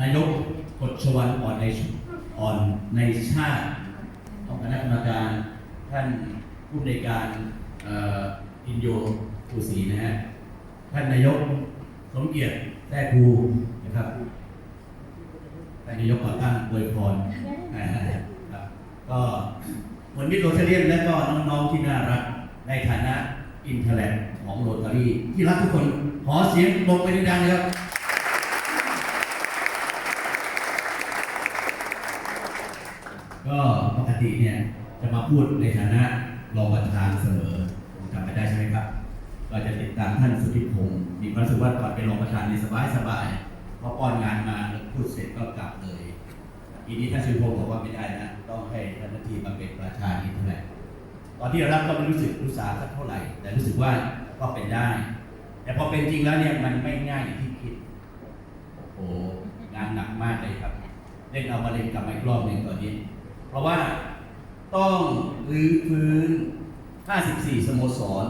นายกกฎชวันอ่อนในอ่อนในชาติของคณะกรรมการท่านผู้ในการอินโยภูศรีนะฮะท่านนายกสมเกียรติแท้ครูนะครับท่านนายกก่อตั้งอวยพรนะครับก็วันนี้โรเทเรียนและก็น้องๆที่น่ารักในฐานะอินเทอร์แลนของโรตารี่ที่รักทุกคนขอเสียงปรบมือดังๆเลยครับ ก็ปกติเนี่ยจะมาพูดในฐานะรองประธานเสมอผมจำไม่ได้ใช่ไหมครับก็จะติดตามท่านสุทธิพงศ์มีความรู้สึกว่าก่อนเป็นรองประธานในสบายสบายๆพอป้อนงานมาแล้วพูดเสร็จก็กลับเลยทีนี้ท่านสุทธิพงศ์บอกว่าไม่ได้นะ ต้องให้ท่านนาทีมาเป็นประธานนี่เท่าไหร่ตอนที่เรารับก็ไม่รู้สึกรู้สาสักเท่าไหร่ แต่รู้สึกว่าก็เป็นได้ แต่พอเป็นจริงแล้วเนี่ยมันไม่ง่ายอย่างที่คิด โอ้โหงานหนักมากเลยครับเล่นเอามาเล่นกลับมาอีกรอบหนึ่งตอนนี้ เพราะว่าต้องรื้อฟื้น 54 สโมสร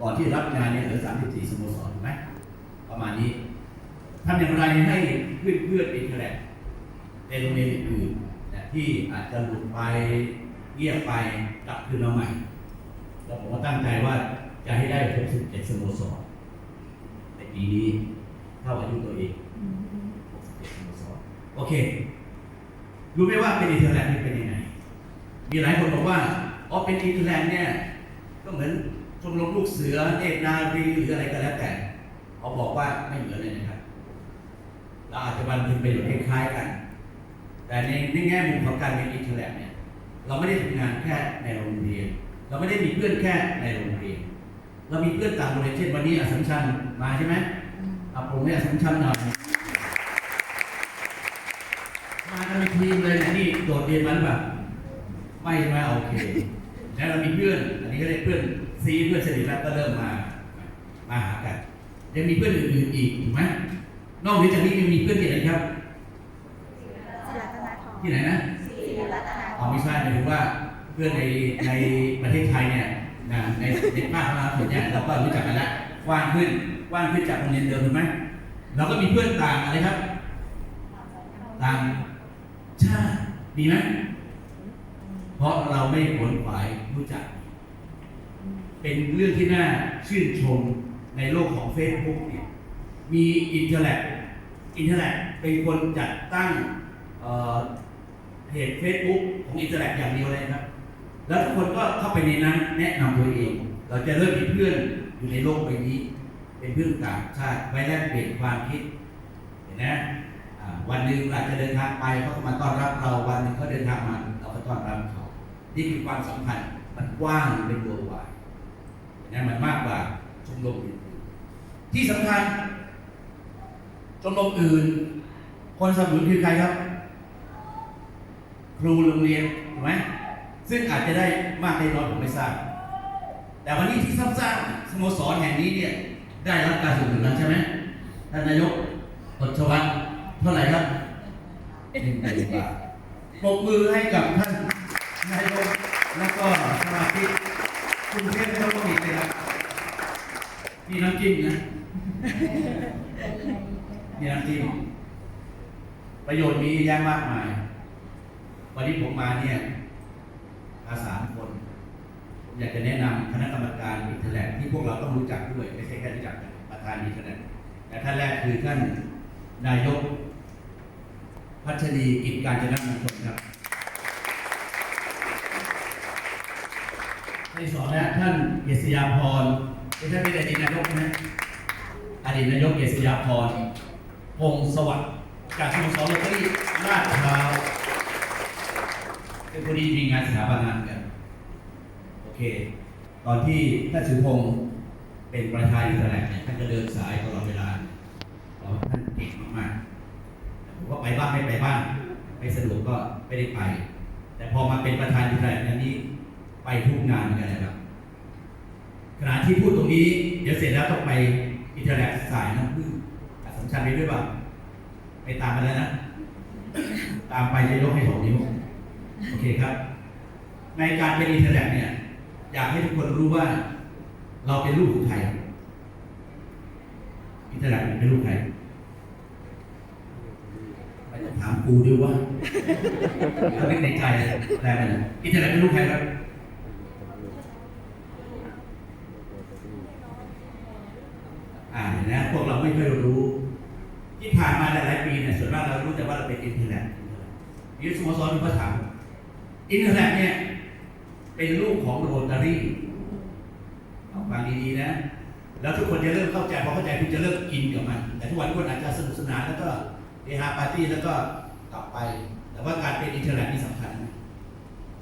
ก่อนที่รับงานเนี่ยเหลือ 34 สโมสรถูกไหมประมาณนี้ทำอย่างไรให้เพื่อนเพื่อนอินเทอร์เน็ตในโรงเรียนอื่นที่อาจจะหลุดไปเงียบไปกลับคืนมาใหม่แล้วผมก็ตั้งใจว่าจะให้ได้ 67 สโมสรในปีนี้เท่าอายุตัวเอง61สโมสร โอเค รู้ไหมว่าเป็นอินเทอร์แลนด์นี่เป็นยังไง มีหลายคนบอกว่าอ๋อเป็นอินเทอร์แลนด์เนี่ยก็เหมือนชมรมลูกเสือเอกนารีหรืออะไรก็แล้วแต่เขาบอกว่าไม่เหมือนเลยนะครับเราอาจจะวันถึงประโยชน์คล้ายๆกัน แต่ในในแง่มุมของการเป็นอินเทอร์แลนด์เนี่ยเราไม่ได้ทำงานแค่ในโรงเรียน เราไม่ได้มีเพื่อนแค่ในโรงเรียน เรามีเพื่อนต่างโรงเรียนเช่นวันนี้อัสสัมชัญมาใช่ไหมเอาผมเนี่ยอัสสัมชัญหน่อย มากันเป็นทีมเลยนะนี่โดดเรียนมันแบบไม่ใช่ไหมโอเค แล้วเรามีเพื่อนอันนี้ก็เรียกเพื่อนซีเพื่อนสนิทแล้วก็เริ่มมามาหากันยังมีเพื่อนอื่นๆอีกถูกไหมนอกเหนือจากนี้ยังมีเพื่อนที่ไหนครับศิรัตนาทองที่ไหนนะศิรัตนาทอ๋อองไม่ใช่หมายถึงว่าเพื่อนในในประเทศไทยเนี่ยนะในในภาคตะวันออกเนี่ยเราก็รู้จักกันแล้วกว้างขึ้นกว้างขึ้นจากโรงเรียนเดิมถูกไหมเราก็มีเพื่อนต่างอะไรครับ ต่าง ชาติดีไหมเพราะเราไม่ขวนขวายรู้จัก เป็นเรื่องที่น่าชื่นชมในโลกของ Facebook เนี่ยมีอินเทอร์เน็ตอินเทอร์เน็ตเป็นคนจัดตั้งเเพจ Facebook ของอินเทอร์เน็ตอย่างเดียวเลยครับ แล้วทุกคนก็เข้าไปในนั้นแนะนำตัวเอง เราจะเริ่มมีเพื่อนอยู่ในโลกใบนี้ เป็นเพื่อนต่างชาติไว้แลกเปลี่ยนความคิด เห็นไหม วันหนึ่งเราอาจจะเดินทางไปเขาก็มาต้อนรับเราวันหนึ่งเขาเดินทางมาเราก็ต้อนรับเขานี่คือความสัมพันธ์มันกว้างเป็นวงวายนะมันมากกว่าชมรมอื่นที่สำคัญชมรมอื่น คนสนับสนุนคือใครครับ ครูโรงเรียนถูกไหมซึ่งอาจจะได้มากได้น้อยผมไม่ทราบแต่วันนี้ที่ทราบทราบสโมสรแห่งนี้เนี่ยได้รับการสนับสนุนแล้วใช่ไหมท่านนายกกฎชวัต เท่าไหร่ครับหนึ่งหมื่นบาทปรบมือให้กับท่านนายกแล้วก็สมาชิกกรุงเทพไม่ต้องมีเลยครับมีน้ำจิ้มนะมีน้ำจิ้มประโยชน์มีเยอะมากมาย วันนี้ผมมาเนี่ยอาสามคน อยากจะแนะนำคณะกรรมการอินเทอร์แลนด์ที่พวกเราต้องรู้จักด้วยไม่ใช่แค่รู้จักประธานอินเทอร์แลนด์แต่ท่านแรกคือท่านนายก พัชรีกิจการจนมงคลครับที่สองนี่ท่านเยษยาพรเป็นท่านเป็นอดีตนายกนะอดีตนายกเยษยาพรพงศ์สวัสดิ์จากสโมสรโรตารี่ลาดพร้าวเป็นพอดีมีงานสถาบันงานกัน โอเค ตอนที่ท่านสุพงศ์เป็นประธานอินเทอร์เนี่ยท่านจะเดินสายตลอดเวลาเราท่านเก่งมากๆ ผมก็ไปบ้างไม่ไปบ้างไม่สะดวกก็ไม่ได้ไป แต่พอมาเป็นประธานอินเทอร์เน็ตอันนี้ไปทุกงานเหมือนกันนะครับขณะที่พูดตรงนี้เดี๋ยวเสร็จแล้วต้องไปอินเทอร์เน็ตสายน้ำพึ่งอะสำคัญไปด้วยเปล่าไปตามมาแล้วนะ ตามไปจะยกให้สองนิ้วโอเคครับ ในการเป็นอินเทอร์เน็ตเนี่ย อยากให้ทุกคนรู้ว่าเราเป็นลูกของใครอินเทอร์เน็ตเป็นลูกใครามกูด้วยว่าเขาคิดในใจแรงเลยอินเทอร์เน็ตเป็นลูกใครครับอ่านนะพวกเราไม่เคยรู้ ที่ผ่านมาหลายปีเนี่ยส่วนมากเรารู้แต่ว่าเราเป็นอินเทอร์เน็ตนี่สโมสรมีคำถามอินเทอร์เน็ตเนี่ยเป็นลูกของโรตารี่เอาฟังดีๆนะ แล้วทุกคนจะเริ่มเข้าใจพอเข้าใจคุณจะเริ่มอินกับมัน แต่ทุกวันทุกคนอาจจะสนุกสนานแล้วก็ เฮฮาปาร์ตี้แล้วก็กลับไป แต่ว่าการเป็นอินเทอร์เน็ตนี่สำคัญนะ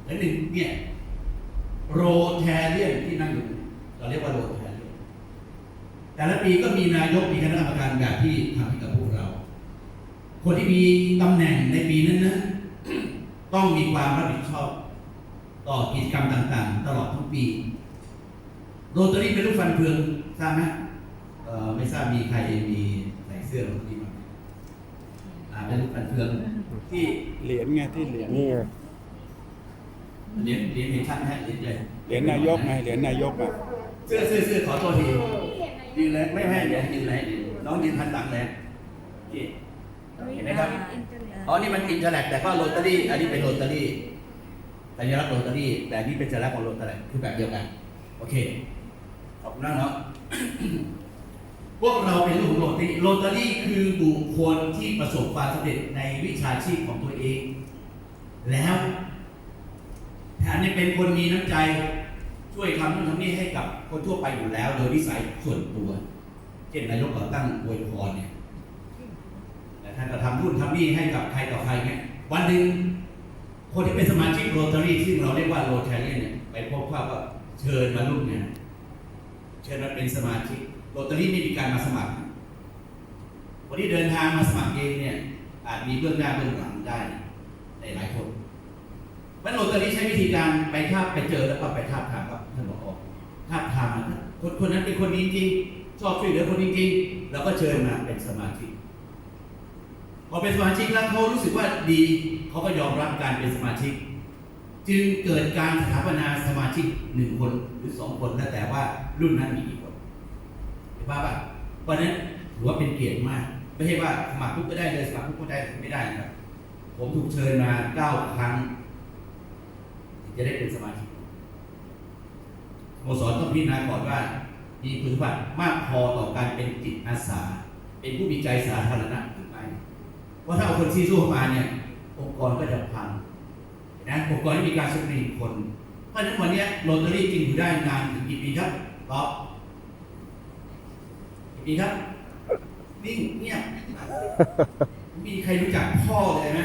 และหนึ่งเนี่ยโรแทเรียนที่นั่งอยู่ เราเรียกว่าโรแทเรียนแต่ละปีก็มีนายกมีคณะกรรมการแบบที่ทำให้กับพวกเรา คนที่มีตำแหน่งในปีนั้นนะต้องมีความรับผิดชอบ ต่อกิจกรรมต่างๆ ตลอดทั้งปีโรตารี่เป็นลูกฟันเฟืองทราบไหมไม่ทราบมีใครมีใส่เสื้อโรตารี่บ้าง หมอ่าเป็นลูกฟันเฟืองที่เหรียญไงที่เหรียญนี่ไงเรียนเรียนเห็นชัดไหมเรียนเลยเหรียญนายกไงเหรียญนายกอะเสื้อเสื้อเสื้อขอโทษทียืนเลยไม่ไม่เดี๋ยวยืนเลยน้องยืนทันหลังเลยนี่เห็นไหมครับอ๋อนี่มันอินเทอร์เน็ตแต่ก็โรตารี่ อันนี้เป็นโรตารี่สัญลักษณ์โรตารี่ แต่อันนี้เป็นสัญลักษณ์ของโรตารี่คือแบบเดียวกัน โอเค ขอบคุณมากเนาะ พวกเราเป็นลูกของโรตารี่โรตารี่คือบุคคลที่ประสบความสำเร็จในวิชาชีพของตัวเอง แล้วแถมยังเป็นคนมีน้ำใจช่วยทำนู่นทำนี่ให้กับคนทั่วไปอยู่แล้ว โดยนิสัยส่วนตัวเช่นนายกเราตั้งอวยพรเนี่ยแต่ท่านก็ทำนู่นทำนี่ให้กับใครต่อใครเนี่ยวันหนึ่งคนที่เป็นสมาชิกโรตารี่ที่เราเรียกว่าโรตารี่เนี่ยไปพบว่าก็เชิญมาร่วมงานเชิญมาเป็นสมาชิก โรตารี่ไม่มีการมาสมัครคนที่เดินทางมาสมัครเองเนี่ย อาจมีเบื้องหน้าเบื้องหลังได้ในหลายคนมันโรตารี่ใช้วิธีการไปทาบไปเจอแล้วก็ไปทาบทามกับท่านบอกออกทาบทามคนคนนั้นเป็นคนดีจริงชอบช่วยเหลือคนจริงๆแล้วก็เชิญมาเป็นสมาชิกพอเป็นสมาชิกแล้วเขารู้สึกว่าดีเขาก็ยอมรับการเป็นสมาชิก จึงเกิดการสถาปนาสมาชิกหนึ่งคนหรือสองคนแล้วแต่ว่ารุ่นนั้นมี กี่คนเห็นป่ะป่ะเพราะนั้นถือว่าเป็นเกียรติมาก ไม่ใช่ว่าสมัครปุ๊บก็ได้เลยสมัครปุ๊บก็ได้ไม่ได้นะครับ ผมถูกเชิญมาเก้าครั้งจะได้เป็นสมาชิกสโมสรต้องพิจารณาก่อนว่า มีคุณสมบัติมากพอต่อการเป็นจิตอาสา เป็นผู้มีใจสาธารณะหรือไม่เพราะถ้าเอาคนซีซัวมาเนี่ย องค์กรก็จะพังนะองค์กรที่มีการสกรีนคน เพราะฉะนั้นวันนี้โรตารี่จริงอยู่ได้นานถึงกี่ปีครับตอบ ปีครับนิ่งเงียบมีใครรู้จักพ่อเลยไหม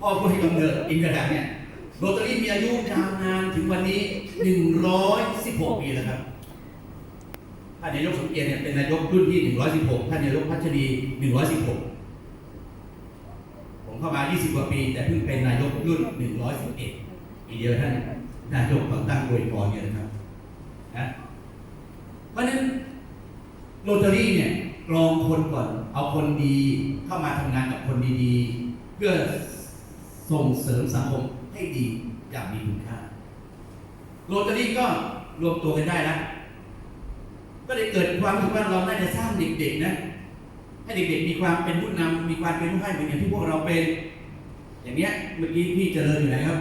พ่อผู้ให้กำเนิดอินเทอร์เน็ตเนี่ยโรตารี่มีอายุยาวนานถึงวันนี้ 116 ปีแล้วครับ ท่านนายกสมเกียรติเนี่ยเป็นนายกรุ่นที่ 116 ท่านนายกพัชรี 116 ผมเข้ามา 20 กว่าปี แต่เพิ่งเป็นนายกรุ่น 111 ปีเดียวท่านนายกเขาตั้งอวยพรเนี่ยนะครับนะเพราะนั้น โรตารี่เนี่ยกรองคนก่อน เอาคนดีเข้ามาทำงานกับคนดีๆ เพื่อส่งเสริมสังคมให้ดีอย่างมีคุณค่า โรตารี่ก็รวมตัวกันได้แล้วก็เลยเกิดความรู้สึกว่าเราน่าจะสร้างเด็กๆนะให้เด็กๆมีความเป็นผู้นำมีความเป็นผู้ให้เหมือนอย่างที่พวกเราเป็น อย่างเนี้ยเมื่อกี้พี่เจริญอยู่ไหนครับ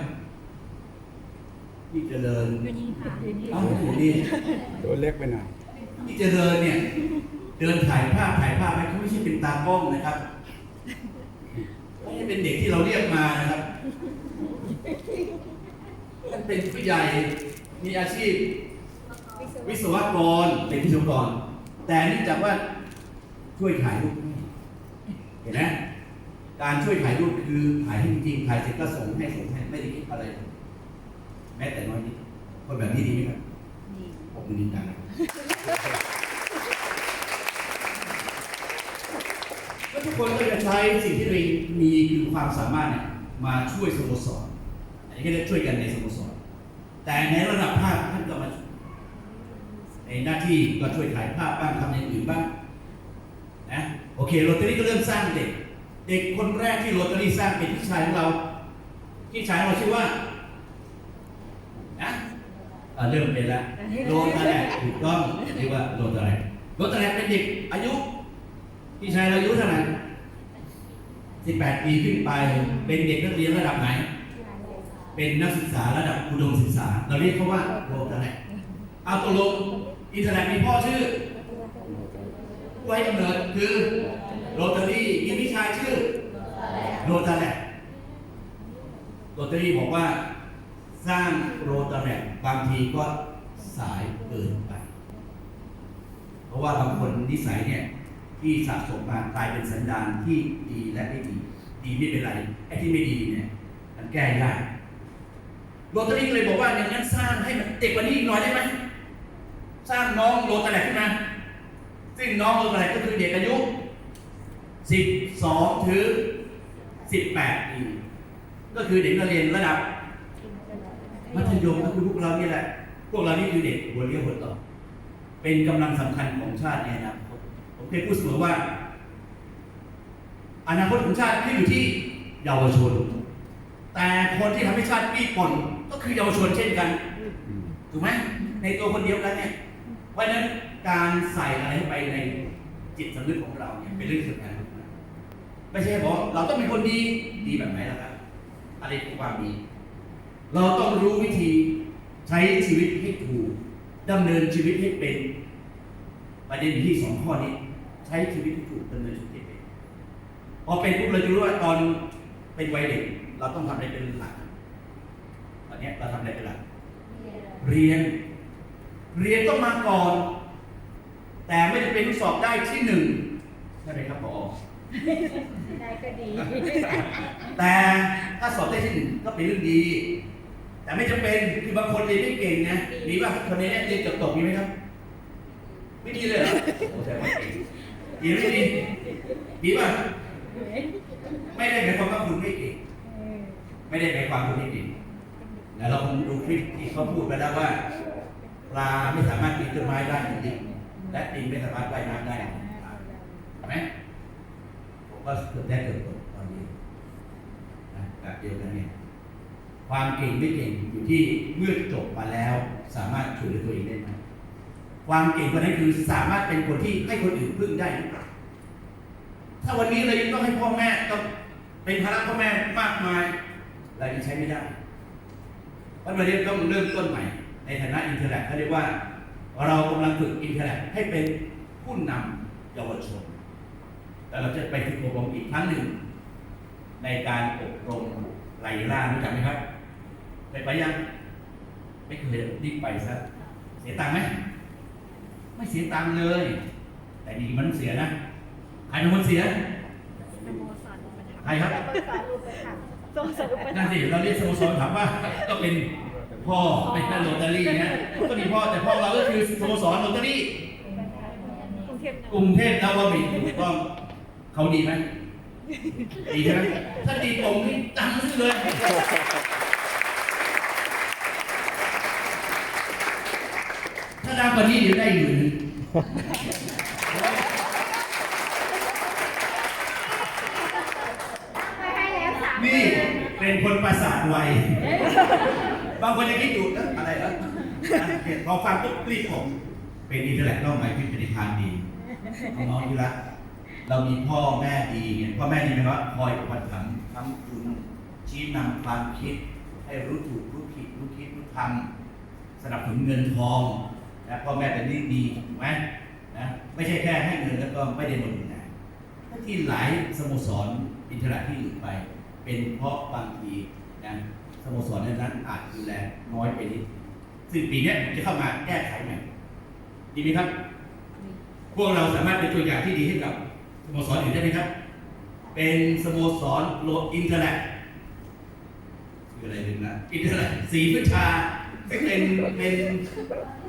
พี่เจริญอยู่นี่ค่ะอยู่นี่เอ้าอยู่นี่ตัวเล็กไปหน่อย พี่เจริญเนี่ยเดินถ่ายภาพถ่ายภาพให้เขาไม่ใช่เป็นตากล้องนะครับไม่ใช่เป็นเด็กที่เราเรียกมานะครับท่านเป็นผู้ใหญ่มีอาชีพ วิศวกรเป็นวิศวกร แต่เนื่องจากว่าช่วยถ่ายรูปเห็นไหมการช่วยถ่ายรูปคือถ่ายให้จริงๆถ่ายเสร็จก็ส่งให้ส่งให้ไม่ได้คิดอะไร แม้แต่น้อยนิดคนแบบนี้ดีไหมครับผมมือดีจังนะครับแล้วทุกคนก็จะ ใช้สิ่งที่เองมีคือความสามารถเนี่ยมาช่วยสโมสรอันนี้ก็จะช่วยกันในสโมสร แต่ในระดับภาคท่านก็มาในหน้าที่ก็ช่วยถ่ายภาพบ้างทำอย่างอื่นบ้างนะโอเคโรตารี่ก็เริ่มสร้างเด็ก เด็กคนแรกที่โรตารี่สร้างเป็นพี่ชายของเราพี่ชายของเราชื่อว่านะเริ่มเป็นแล้วโรตาแรกถูกต้องเรียกว่าโรตาแรกโรตาแรกเป็นเด็กอายุพี่ชายเราอายุเท่าไหร่ 18 ปีขึ้นไป เป็นเด็กนักเรียนระดับไหน เป็นนักศึกษาระดับอุดมศึกษา เราเรียกเขาว่าโรตาแลกเอาตกลงอินเทอร์เน็ตมีพ่อชื่อผู้ให้กำเนิดคือโรตารี่มีพี่ชายชื่อโรตาแลกโรตารี่บอกว่าสร้างโรตาแลกบางทีก็สายเกินไป เพราะว่าบางคนนิสัยเนี่ย ที่สะสมมากลายเป็นสันดานที่ดีและไม่ดี ดีไม่เป็นไรไอ้ที่ไม่ดีเนี่ยมันแก้ยากโรตารี่เลยบอกว่าอย่างนั้นสร้างให้มันเด็กกว่านี้อีกหน่อยได้ไหมสร้างน้องโรตาแลกขึ้นมาซึ่งน้องโรตาแลกก็คือเด็กอายุ 12 ถึง 18 ปี ก็คือเด็กนักเรียนระดับมัธยมก็คือพวกเรานี่แหละ พวกเรานี่คือเด็กหัวเรียวหัวต่อ เป็นกำลังสำคัญของชาติในอนาคต ผมเคยพูดเสมอว่า อนาคตของชาติขึ้นอยู่ที่เยาวชน แต่คนที่ทำให้ชาติปีป่นก็คือเยาวชนเช่นกันถูกไหมในตัวคนเดียวกันเนี่ยเพราะฉะนั้นการใส่อะไรไปในจิตสำนึกของเราเนี่ยเป็นเรื่องสำคัญไม่ใช่บอกเราต้องเป็นคนดีดีแบบไหนล่ะครับอะไรคือความดี เราต้องรู้วิธีใช้ชีวิตให้ถูกดำเนินชีวิตให้เป็นประเด็นที่สองข้อนี้ ใช้ชีวิตให้ถูกดำเนินชีวิตให้เป็นพอเป็นปุ๊บเราจะรู้ว่าตอนเป็นวัยเด็ก เราต้องทำอะไรเป็นหลักตอนเนี้ยเราทำอะไรเป็นหลักเรียน เรียนต้องมาก่อน แต่ไม่จำเป็นต้องสอบได้ที่หนึ่งใช่ไหมครับพอได้ก็ดี แต่ถ้าสอบได้ที่หนึ่งก็เป็นเรื่องดี แต่ไม่จำเป็นคือบางคนเรียนไม่เก่งนะมีป่ะคนนี้เรียนจบตกมีไหมครับ ไม่ดีเลยเหรอโอ้แต่ว่าเก่ง ดีไม่ดีดีป่ะไม่ได้หมายความว่าคุณไม่เก่งไม่ได้หมายความคุณไม่เก่งแล้วเราคงดูคลิปที่เขาพูดไปแล้วว่าปลาไม่สามารถปีนต้นไม้ได้จริงๆและปิงไม่สามารถว่ายน้ำได้ใช่ไหมผมก็เกือบได้เกือบตกตอนนี้นะแบบเดียวกันเนี่ยความเก่งไม่เก่งอยู่ที่เมื่อจบมาแล้ว สามารถช่วยตัวเองได้ไหม ความเก่งคนนั้นคือสามารถเป็นคนที่ให้คนอื่นพึ่งได้หรือเปล่าถ้าวันนี้เรายังต้องให้พ่อแม่ต้องเป็นภาระพ่อแม่มากมายเรายังใช้ไม่ได้เพราะวันนี้ต้องเริ่มต้นใหม่ ในฐานะอินเทอร์เน็ตเขาเรียกว่า เรากำลังฝึกอินเทอร์เน็ตให้เป็นผู้นำเยาวชนแต่เราจะไปฝึกอบรมอีกครั้งหนึ่ง ในการอบรมไหลล่ารู้จักไหมครับเคยไปยัง ไม่เคยรีบไปซะเสียตังค์ไหม ไม่เสียตังค์เลย แต่ดีมันต้องเสียนะ ใครเป็นคนเสีย ใครครับ สงสารอุปถันั่มนภ์สิเราเรียกสโมสรถามว่า ก็เป็นพ่อเป็นนักโรตารี่นะก็มีพ่อแต่พ่อเราก็คือสโมสรโรตารี่กรุงเทพกรุงเทพนวมินทร์ถูกต้องเขาดีไหมดีใช่ไหมถ้าดีผมนี่ตังค์ซื้อเลย ถ้าดังกว่านี้เดี๋ยวได้หมื่นห นี่เป็นคนประสาทไว บางคนยังคิดอยู่นะอะไรแล้วพอฟังปุ๊บรีบผม เป็นอินเทอร์เน็ตก็หมายถึงปฏิทานดีน้องๆที่รักเรามีพ่อแม่ดีเนี่ยพ่อแม่ดีไหมว่าคอยอุปถัมภ์คำจุนชี้นำความคิด ให้รู้ถูกรู้ผิดรู้คิดรู้ทำสนับสนุนเงินทอง นะพ่อแม่เป็นนี่ดีถูกไหมนะไม่ใช่แค่ให้เงินแล้วก็ไม่ได้มาดูแลที่หลายสโมสรอินเทอร์เน็ตที่อื่นไป เป็นเพราะบางทีนะสโมสรนั้นอาจดูแลน้อยไปนิดซึ่งปีเนี้ยผมจะเข้ามาแก้ไขใหม่ดีไหมครับ พวกเราสามารถเป็นตัวอย่างที่ดีให้กับสโมสรอื่นได้ไหมครับ เป็นสโมสรโลกอินเทอร์เน็ตคืออะไรหนึ่งนะอินเทอร์เน็ตสีพิชาซึ่งเป็นเป็น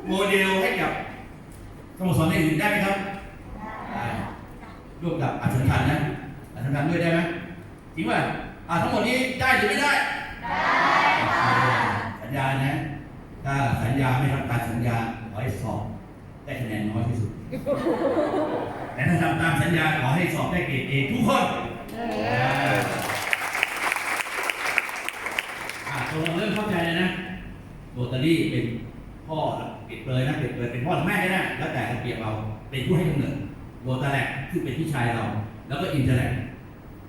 โมเดลให้กับสโมสรอื่นได้ไหมครับได้ร่วมกับอัศทันนะอัศทันด้วยได้ไหมจริงป่ะอ่าทั้งหมดนี้ได้หรือไม่ได้ ได้ สัญญานะ ถ้าสัญญาไม่ทำตามสัญญาขอให้สอบได้คะแนนน้อยที่สุด แต่ถ้าทำตามสัญญาขอให้สอบได้เกรดเอทุกคนอ่าตกลงเริ่มเข้าใจแล้วนะโรตารี่เป็นพ่อ เลยนะเปรียบเลยเป็นพ่อหรือแม่ก็ได้แล้วแต่เปรียบเราเป็นผู้ให้กำเนิดโรตาแลกซึ่เป็นพี่ชายเรา แล้วก็อินเทอร์แลก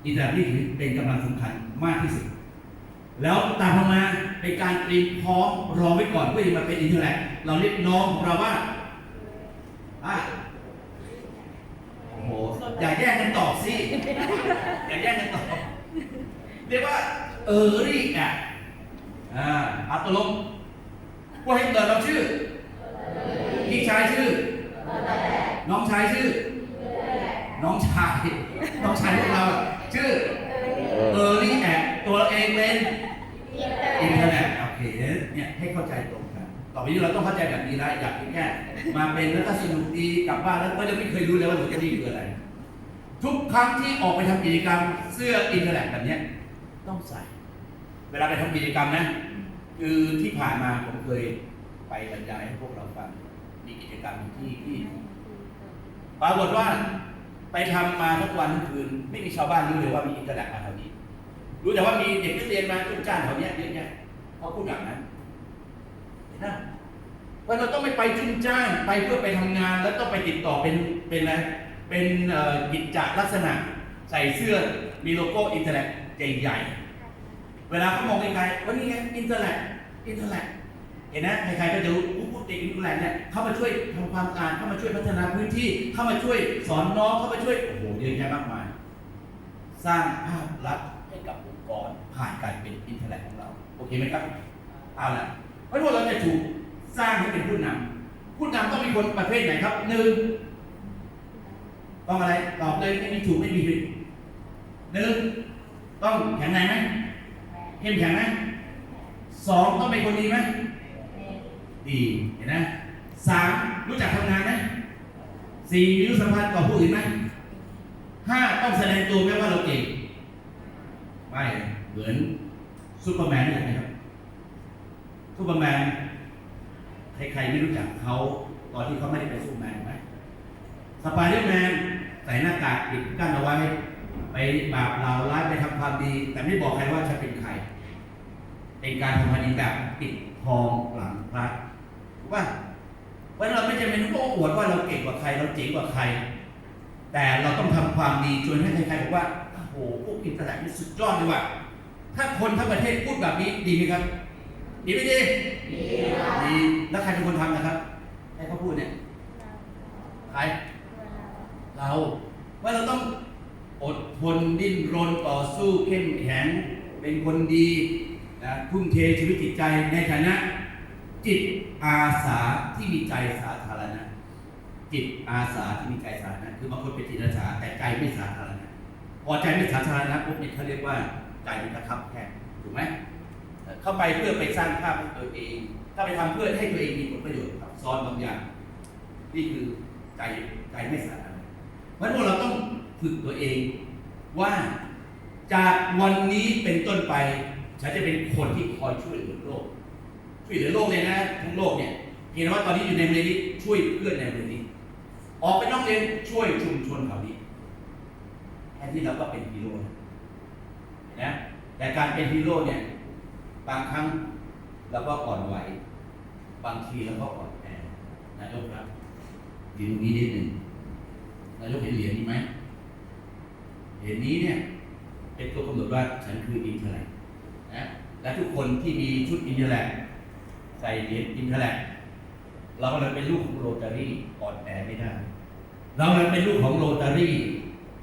อินเทอร์เน็ตนี่ถือเป็นกำลังสำคัญมากที่สุด แล้วตามมาเป็นการเตรียมพร้อมรอไว้ก่อนเพื่อจะมาเป็นอินเทอร์เน็ตเราเรียกน้องของเราว่าอะโอ้โหอย่าแย่งกันตอบสิอย่าแย่งกันตอบเรียกว่าเออรี่อะอ่าอัตลมผู้ให้กำเกิดเราชื่อ ชายชื่อ น้องชายชื่อ น้องชาย น้องชายพวกเราชื่อเออร์ลี่แอะตัวเองเป็นอินเทอร์เน็ตโอเคเนี่ยให้เข้าใจตรงกัน ต่อไปนี้เราต้องเข้าใจแบบนี้แล้วอยากแค่มาเป็นแล้วก็สนุกดีกลับบ้านแล้วก็ยังไม่เคยรู้เลยว่าหนูจะดีคืออะไร ทุกครั้งที่ออกไปทำกิจกรรมเสื้ออินเทอร์เน็ตแบบเนี้ยต้องใส่ เวลาไปทำกิจกรรมนะ คือที่ผ่านมาผมเคยไปบรรยายให้พวกเราฟัง มีกิจกรรมที่ที่ปรากฏว่า ไปทำมาทุกวันทั้งคืน ไม่มีชาวบ้านรู้เลยว่ามีอินเทอร์เน็ตมาแถวนี้ รู้แต่ว่ามีเด็กนักเรียนมาจุนจ้านแถวนี้เยอะแยะเขาพูดแบบนั้นเห็นไหมว่าเราต้องไม่ไปจุนจ้านไปเพื่อไปทำงาน แล้วต้องไปติดต่อเป็นเป็นอะไรเป็นอ่อกิจจลักษณะ ใส่เสื้อมีโลโก้อินเทอร์เน็ตใหญ่ๆเวลาเขามองไกลๆว่านี่ไงอินเทอร์เน็ตอินเทอร์เน็ตเห็นนะใครๆก็จะรู้ เด็กอินแลนด์เนี่ยเข้ามาช่วยทำความสะอาดเข้ามาช่วยพัฒนาพื้นที่ เข้ามาช่วยสอนน้องเข้ามาช่วยโอ้โหเยอะแยะมากมาย สร้างภาพลักษณ์ให้กับองค์กรผ่านการเป็นอินเทอร์เน็ตของเราโอเคไหมครับเอาละเพราะว่าเราจะถูกสร้างให้เป็นผู้นำผู้นำต้องมีคนประเภทไหนครับหนึ่งต้องอะไรตอบเลยไม่มีถูกไม่มีผิดหนึ่งต้องแข็งแรงไหมเข้มแข็งไหมสองต้องเป็นคนดีไหม ดีเห็นไหมสามรู้จักทำงานไหมสี่มีรู้สัมพันธ์ต่อผู้อื่นไหมห้าต้องแสดงตัวไหมว่าเราเก่งไม่เหมือนซูเปอร์แมนนี่แหละครับซูเปอร์แมนใครๆไม่รู้จักเขาตอนที่เขาไม่ได้เป็นซูเปอร์แมนไหมสไปเดอร์แมนใส่หน้ากากปิดกั้นเอาไว้ ไปบาปเราร้ายไปทำความดี แต่ไม่บอกใครว่าฉันเป็นใคร เป็นการทำความดีแบบปิดทองหลังพระ ถูกป่ะวันเราไม่จำเป็นต้องอวดว่าเราเก่งกว่าใคร เราเจ๋งกว่าใคร แต่เราต้องทำความดีจนให้ใครๆบอกว่าโอ้โหพวกอินเตอร์เน็ตนี่สุดยอดเลยว่ะถ้าคนทั้งประเทศพูดแบบนี้ดีไหมครับ ดีไหมดีดีแล้วใครเป็นคนทำนะครับให้เขาพูดเนี่ยใครเราว่าเราต้องอดทนดิ้นรนต่อสู้เข้มแข็งเป็นคนดีนะทุ่มเทชีวิตจิตใจในฐานะ จิตอาสาที่มีใจสาธารณะ จิตอาสาที่มีใจสาธารณะ คือบางคนเป็นจิตอาสาแต่ใจไม่สาธารณะพอใจไม่สาธารณะปุ๊บเนี่ยเขาเรียกว่าใจมันกระทับแคบถูกไหมเข้าไปเพื่อไปสร้างภาพให้ตัวเอง ถ้าไปทำเพื่อให้ตัวเองมีผลประโยชน์ซับซ้อนบางอย่าง นี่คือใจใจไม่สาธารณะเพราะฉะนั้นเราต้องฝึกตัวเองว่าจากวันนี้เป็นต้นไป ฉันจะเป็นคนที่คอยช่วยเหลือโลก ช่วยเหลือโลกเลยนะทั้งโลกเนี่ยเพียงแต่ว่าตอนนี้อยู่ในเมืองนี้ช่วยเพื่อนในเมืองนี้ออกไปนอกเรียนช่วยชุมชนเหล่านี้แทนที่เราก็เป็นฮีโร่นะแต่การเป็นฮีโร่เนี่ยบางครั้งเราก็อ่อนไหว บางทีเราก็อ่อนแอนะยกครับยืนตรงนี้นิดหนึ่งนายกเห็นเหรียญนี้ไหมเหรียญนี้เนี่ย เป็นตัวกำหนดว่าฉันคืออินเทอร์เน็ตนะและทุกคนที่มีชุดอินเทอร์เน็ต ใส่เหรียญอินเทอร์เน็ตเราเลยเป็นลูกของโรตารี่อ่อนแอไม่ได้ เราเลยเป็นลูกของโรตารี่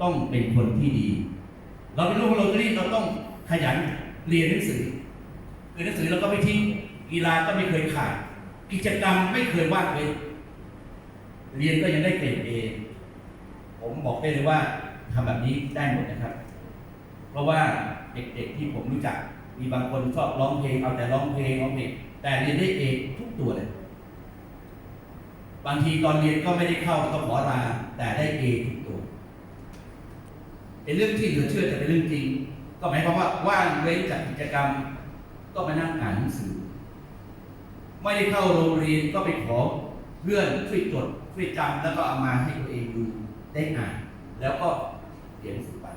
ต้องเป็นคนที่ดี เราเป็นลูกของโรตารี่เราต้องขยันเรียนหนังสือเรียนหนังสือเราก็ไม่ทิ้งกีฬาก็ไม่เคยขาด กิจกรรมไม่เคยว่างเลยเรียนก็ยังได้เกรดเอผมบอกได้เลยว่าทำแบบนี้ได้หมดนะครับ เพราะว่าเด็กๆที่ผมรู้จัก มีบางคนชอบร้องเพลงเอาแต่ร้องเพลงร้องเพลง แต่เรียนได้เอทุกตัวเลย บางทีตอนเรียนก็ไม่ได้เข้าก็ขอลาแต่ได้เอทุกตัวเป็นเรื่องที่เหลือเชื่อแต่เป็นเรื่องจริง ก็หมายความว่าว่างเว้นจากกิจกรรม ก็มานั่งอ่านหนังสือ ไม่ได้เข้าโรงเรียนก็ไปขอเพื่อนช่วยจดช่วยจำแล้วก็เอามาให้ตัวเองดูได้อ่าน แล้วก็เรียนสือไป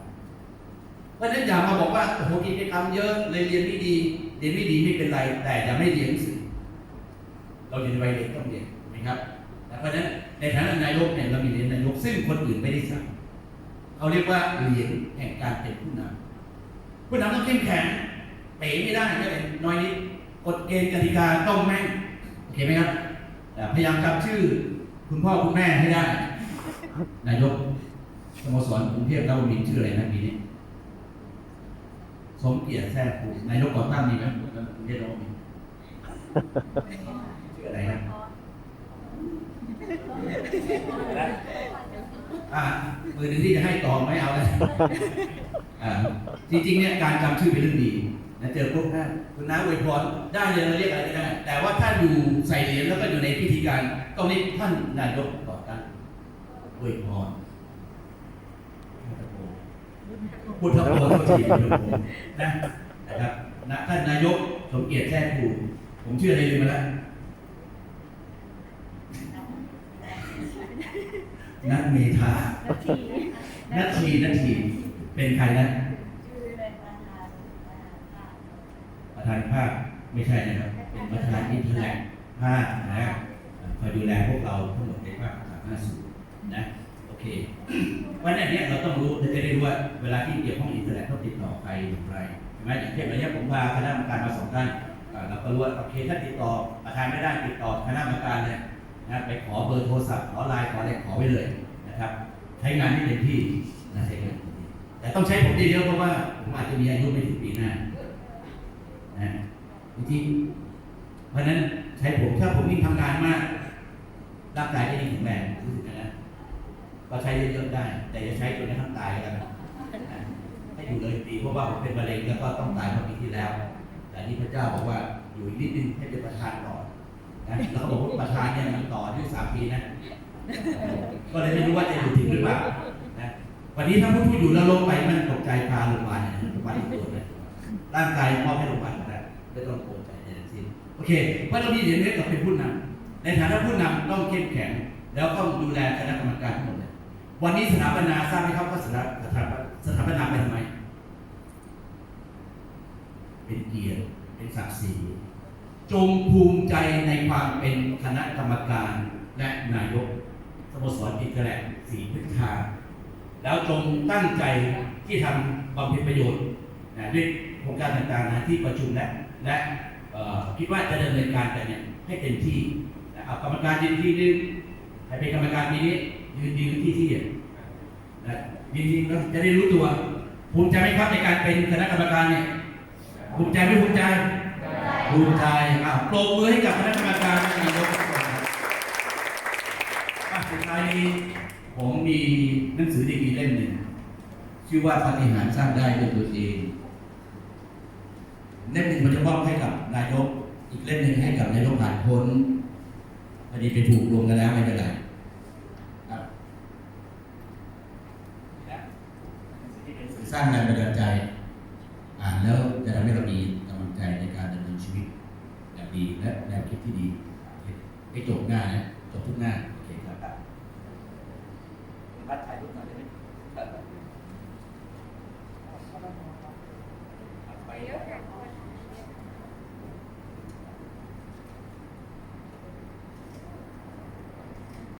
เพราะฉะนั้นอย่ามาบอกว่าโอ้โหกิจกรรมเยอะเลยเรียนไม่ดี เรียนไม่ดีไม่เป็นไร แต่อย่าไม่เรียนหนังสือ เราเรียนไว้เรียนต้องเรียนถูกไหมครับเพราะฉะนั้นในฐานะนายกเนี่ยเรามีเรียนนายกซึ่งคนอื่นไม่ได้สั่งเขาเรียกว่าเหรียญแห่งการเป็นผู้นำผู้นำต้องเข้มแข็งเป๋ไม่ได้ก็เลยน้อยนิดกฎเกณฑ์กติกาต้องแม่นโอเคไหมครับแต่พยายามจำชื่อ คุณพ่อคุณแม่ให้ได้ นายกสโมสรกรุงเทพแล้วมีชื่ออะไรนะปีนี้ สมเกียรติแท้ภูมินายกก่อตั้งมีไหมกรุงเทพเรามีชื่ออะไรนะอ่ามือหนึ่งที่จะให้ต่อไม่เอาแล้วอ่าจริงๆเนี่ยการจำชื่อเป็นเรื่องดีนะเจอพวกท่านคุณน้าอวยพรได้เลยเราเรียกอะไรก็ได้ แต่ว่าถ้าอยู่ใส่เหรียญแล้วก็อยู่ในพิธีการต้องเรียกท่านนายกก่อตั้งอวยพร พุทธโภพุทธโภพุทธโภนะนะครับนะท่านนายกสมเกียรติแท้ภูมิผมเชื่ออะไรเลยมาแล้วนักเมธานาทีนัททีนัททีเป็นใครนะประธานภาคไม่ใช่นะครับ เป็นประธานอินเทอร์แลกภาคนะครับคอยดูแลพวกเราทั้งหมดในภาคสาธารณสุขนะโอ เควันนี้เราต้องรู้เราจะได้รู้ว่าเวลาที่เกี่ยวข้องอินเทอร์แลกต้องติดต่อใครอย่างไรใช่ไหมอย่างเช่นวันนี้ผมพาคณะกรรมการมาสองท่านเราก็รู้ว่าโอเคถ้าติดต่อประธานไม่ได้ติดต่อคณะกรรมการเลยนะไปขอเบอร์โทรศัพท์ขอไลน์ขออะไรขอไว้เลยนะครับ ใช้งานที่เต็มที่นะใช้งานแต่ต้องใช้ผมเยอะๆเพราะว่าผมอาจจะมีอายุไม่ถึงปีหน้านะจริงเพราะนั้นใช้ผมถ้าผมยิ่งทำงานมากร่างกายจะยิ่งแข็งแรงรู้สึกอย่ ก็ใช้เยอะๆได้ แต่อย่าใช้จนกระทั่งตายกันให้อยู่เลยปีเพราะว่าผมเป็นมะเร็งแล้วก็ต้องตายเมื่อปีที่แล้ว แต่นี่พระเจ้าบอกว่าอยู่อีกนิดนึงให้เป็นประธานต่อนะแล้วก็บอกว่าประธานเนี่ยมันต่อที่สามปีนะ ก็เลยไม่รู้ว่าจะอยู่ถึงหรือเปล่านะวันนี้ถ้าผู้พูดอยู่แล้วลงไปมันตกใจพาโรงพยาเนี่ยโรงพยาตรวจเลยร่างกายมอบให้โรงพยาบาลแล้วไม่ต้องโกรธใจในทั้งสิ้นโอเคเพราะเรามีเหรียญเล็กกับเป็นผู้นำในฐานะผู้นำต้องเข้มแข็ง แล้วต้องดูแลคณะกรรมการทั้งหมด วันนี้สถาปนาทราบไหมครับว่าสถาสถาสถาปนาไปทำไม เป็นเกียรติ เป็นศักดิ์ศรี จงภูมิใจในความเป็นคณะกรรมการและนายกสโมสรอินเตอร์แลกสีพฤษภาแล้วจงตั้งใจที่ทำบำเพ็ญประโยชน์ด้วยโครงการต่างๆนะที่ประชุมและและคิดว่าจะดำเนินการกันเนี่ยให้เต็มที่เอากรรมการยืนที่นึงใครเป็นกรรมการปีนี้ ยืนยืนที่ที่นะยืนยืนแล้วจะได้รู้ตัว ภูมิใจไหมครับในการเป็นคณะกรรมการเนี่ยภูมิใจไม่ภูมิใจภูมิใจอะปรบมือให้กับคณะกรรมการและนายกทุกคนครับอะสุดท้ายนี้ผมมีหนังสือดีกรีเล่มหนึ่งชื่อว่าปาฏิหารย์สร้างได้ด้วยตัวเองเล่มหนึ่งมันจะมอบให้กับนายก อีกเล่มหนึ่งให้กับนายกผ่านพ้นพอดีไปถูกรวมกันแล้วไม่เป็นไรครับ สร้างแรงบันดาลใจ